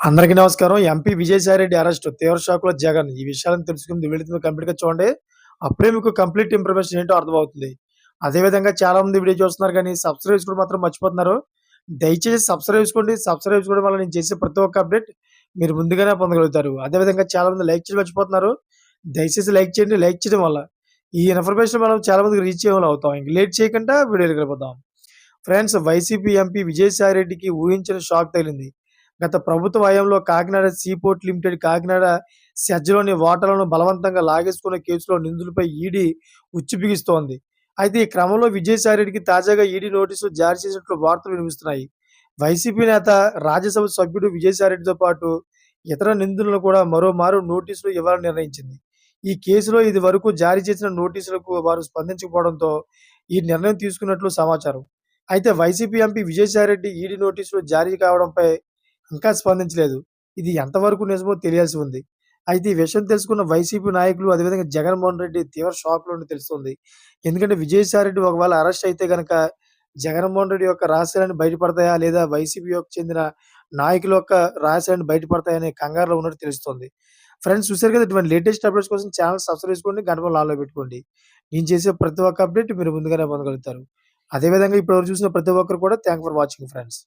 అందరికీ నమస్కారం. MP Vijayasai Reddy arrest తీవ్ర షాక్‌లో జగన్. ఈ విషయాలను తెలుసుకుంది వీడియో కంప్లీట్‌గా చూడండి. అప్పుడే మీకు కంప్లీట్ ఇన్ఫర్మేషన్ ఏంటో అర్థమవుతుంది. అదేవిధంగా చాలామంది వీడియో చూస్తున్నారు కానీ సబ్స్క్రైబ్ చేసుకోవడం మాత్రం మర్చిపోతున్నారు. దయచేసి సబ్స్క్రైబ్ చేసుకోండి. సబ్స్క్రైబ్ చేసుకోవడం వల్ల నేను చేసే ప్రతి ఒక్క అప్డేట్ మీరు ముందుగానే పొందగలుగుతారు. అదేవిధంగా చాలామంది లైక్ చేయడం మర్చిపోతున్నారు. దయచేసి లైక్ చేయండి. లైక్ చేయడం వల్ల ఈ ఇన్ఫర్మేషన్ మనం చాలా మందికి రీచ్ అయ్యేలా అవుతాం. ఇంక లేట్ చేయకుండా వీడియోలు వెళ్ళిపోతాం ఫ్రెండ్స్ వైసీపీ ఎంపీ విజయసాయిరెడ్డికి ఊహించని షాక్ తగిలింది. గత ప్రభుత్వ హయాంలో కాకినాడ సీపోర్ట్ లిమిటెడ్ కాకినాడ సెజ్లోని ఓటర్లను బలవంతంగా లాగేసుకున్న కేసులో నిందులపై ఈడీ ఉచ్చు బిగిస్తోంది. అయితే ఈ క్రమంలో విజయసాయిరెడ్డికి తాజాగా ఈడీ నోటీసులు జారీ చేసినట్లు వార్తలు వినిపిస్తున్నాయి. వైసీపీ నేత రాజ్యసభ సభ్యుడు విజయసాయిరెడ్డితో పాటు ఇతర నిందులను కూడా మరోమారు నోటీసులు ఇవ్వాలని నిర్ణయించింది. ఈ కేసులో ఇది వరకు జారీ చేసిన నోటీసులకు వారు స్పందించకపోవడంతో ఈ నిర్ణయం తీసుకున్నట్లు సమాచారం. అయితే వైసీపీ ఎంపీ విజయసాయిరెడ్డి ఈడీ నోటీసులు జారీ కావడంపై ఇంకా స్పందించలేదు. ఇది ఎంతవరకు నిజమో తెలియాల్సి ఉంది. అయితే ఈ విషయం తెలుసుకున్న వైసీపీ నాయకులు అదేవిధంగా జగన్మోహన్ రెడ్డి తీవ్ర షాక్‌లో ఉన్నట్టు తెలుస్తుంది. ఎందుకంటే విజయసాయిరెడ్డి ఒకవేళ అరెస్ట్ అయితే గనక జగన్మోహన్ రెడ్డి యొక్క రహస్యాలన్నీ బయటపడతాయా? లేదా వైసీపీ యొక్క చెందిన నాయకుల యొక్క రహస్యాలన్నీ బయటపడతాయనే కంగారులో ఉన్నట్టు తెలుస్తుంది. ఫ్రెండ్స్ చూసారు కదా! ఇటువంటి లేటెస్ట్ అప్డేట్స్ కోసం ఛానల్ సబ్స్క్రైబ్ చేసుకోండి. గంటలో లాలో పెట్టుకోండి. నేను చేసే ప్రతి ఒక్క అప్డేట్ మీరు ముందుగానే పొందగలుగుతారు. అదేవిధంగా ఇప్పటివరకు చూసిన ప్రతి ఒక్కరు కూడా థ్యాంక్ ఫర్ వాచింగ్ ఫ్రెండ్స్.